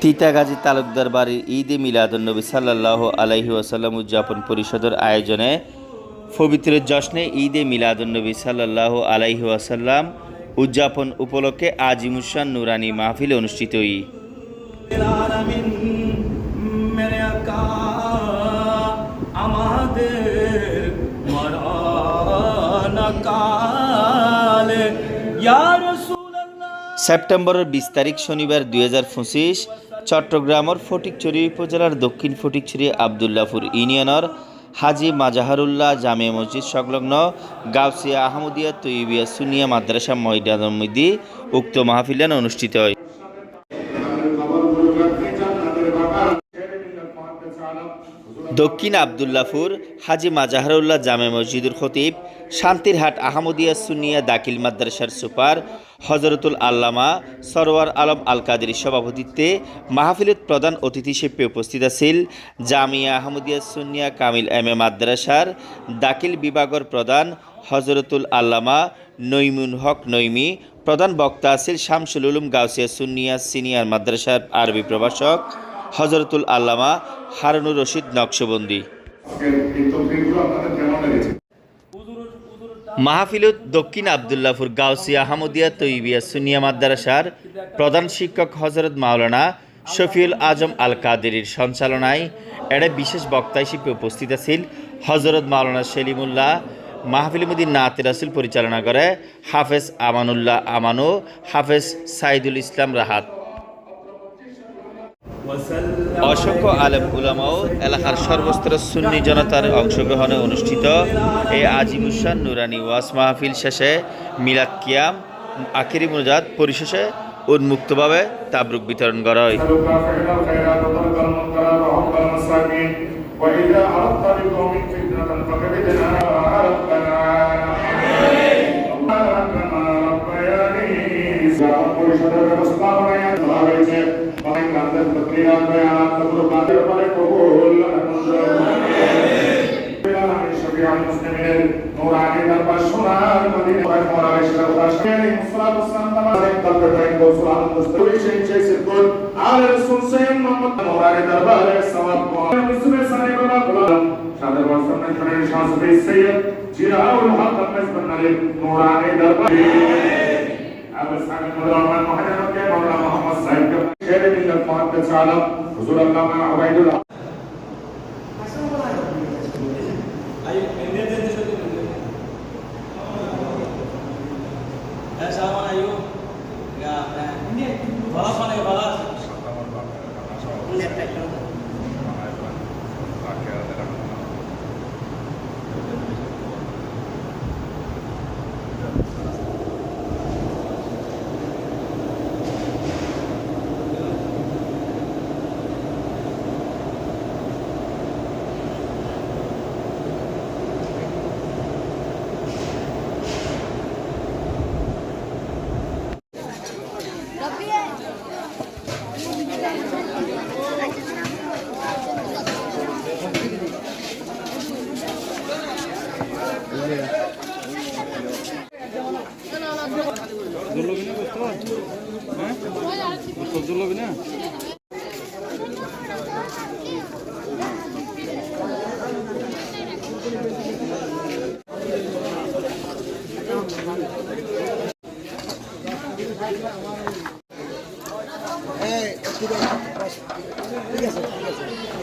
সীতাগাজী তালুকদার বাড়ির ঈদে মিলাদুন্নবী সাল্লাহ আলাইহি ওয়াসাল্লাম উদযাপন পরিষদের আয়োজনে পবিত্র জশ্নে ঈদে মিলাদুন্নবী সাল্লাহ আলাইহি ওয়াসাল্লাম উদযাপন উপলক্ষে আজিমুসান নুরানি মাহফিল অনুষ্ঠিত ই সেপ্টেম্বরের বিশ তারিখ শনিবার দুই হাজার পঁচিশ চট্টগ্রামের ফটিকছড়ি উপজেলার দক্ষিণ ফটিকছড়ি আবদুল্লাপুর ইউনিয়নের হাজি মাজাহারুল্লাহ জামে মসজিদ সংলগ্ন গাউসিয়া আহমদিয়া তৈবিয়া সুনিয়া মাদ্রাসা ময়দানের মধ্যে উক্ত মাহফিলান অনুষ্ঠিত হয়। দক্ষিণ আবদুল্লাপুর হাজি মাজাহারুল্লাহ জামে মসজিদুল খতিব শান্তিরহাট আহমদিয়া সুনিয়া দাখিল মাদ্রাসার সুপার হজরতুল আল্লামা সরওয়ার আলম আল কাদের সভাপতিত্বে মাহফিলত প্রধান অতিথি হিসেবে উপস্থিত আছিল জামিয়া আহমদিয়া সুনিয়া কামিল এম এ মাদ্রাসার দাখিল বিভাগের প্রধান হজরতুল আল্লামা নইমুন হক নইমি প্রধান বক্তা আছিল শামসুল উলুম গাউসিয়া সুনিয়া সিনিয়র মাদ্রাসার আরবি প্রভাষক। হজরতুল আল্লামা হারুনুর রশিদ নকশবন্দি। মাহফিলত দক্ষিণ আবদুল্লাপুর গাউসিয়া আহমদিয়া তৈবিয়া সুনিয়া মাদ্রাসার প্রধান শিক্ষক হজরত মাওলানা শফিউল আজম আল কাদেরির সঞ্চালনায় এড়ে বিশেষ বক্তা হিসেবে উপস্থিত আছেন হজরত মাওলানা সেলিমুল্লাহ। মাহফিল মুদিন নাতে রাসুল পরিচালনা করে হাফেজ আমানুল্লাহ আমানো, হাফেজ সাইদুল ইসলাম রাহাত। অসংখ্য আলেম উলামাও এলাকার সর্বস্তর সুন্নি জনতার অংশগ্রহণে অনুষ্ঠিত এই আজিমুসান নুরানি ওয়াস মাহফিল শেষে মিলাদ কিয়াম আখিরি মুজাদ পরিশেষে উন্মুক্তভাবে তাবরুক বিতরণ করা হয়। dan berkhianat terhormat kepada kubul muslimin nurani dan pasunan madinah orang orang Islam rasmi muslim santama dan terkait gosulan mustaqil sing sing sirkul al rasul sayyid muhammad nurani darbar sawab ko muslim sane baba gulam sadar wasan mein kare shafi sayyid jiraul haq mes banale nurani darbar अब सामने मोहम्मद मोहम्मद के Maulana Mohammad Sahib chairman of Mahathir Salam, Huzur Allama Abaidullah. That's how I you. Yeah, man. Indian. What সহ্য লবি না ঠিক আছে ঠিক আছে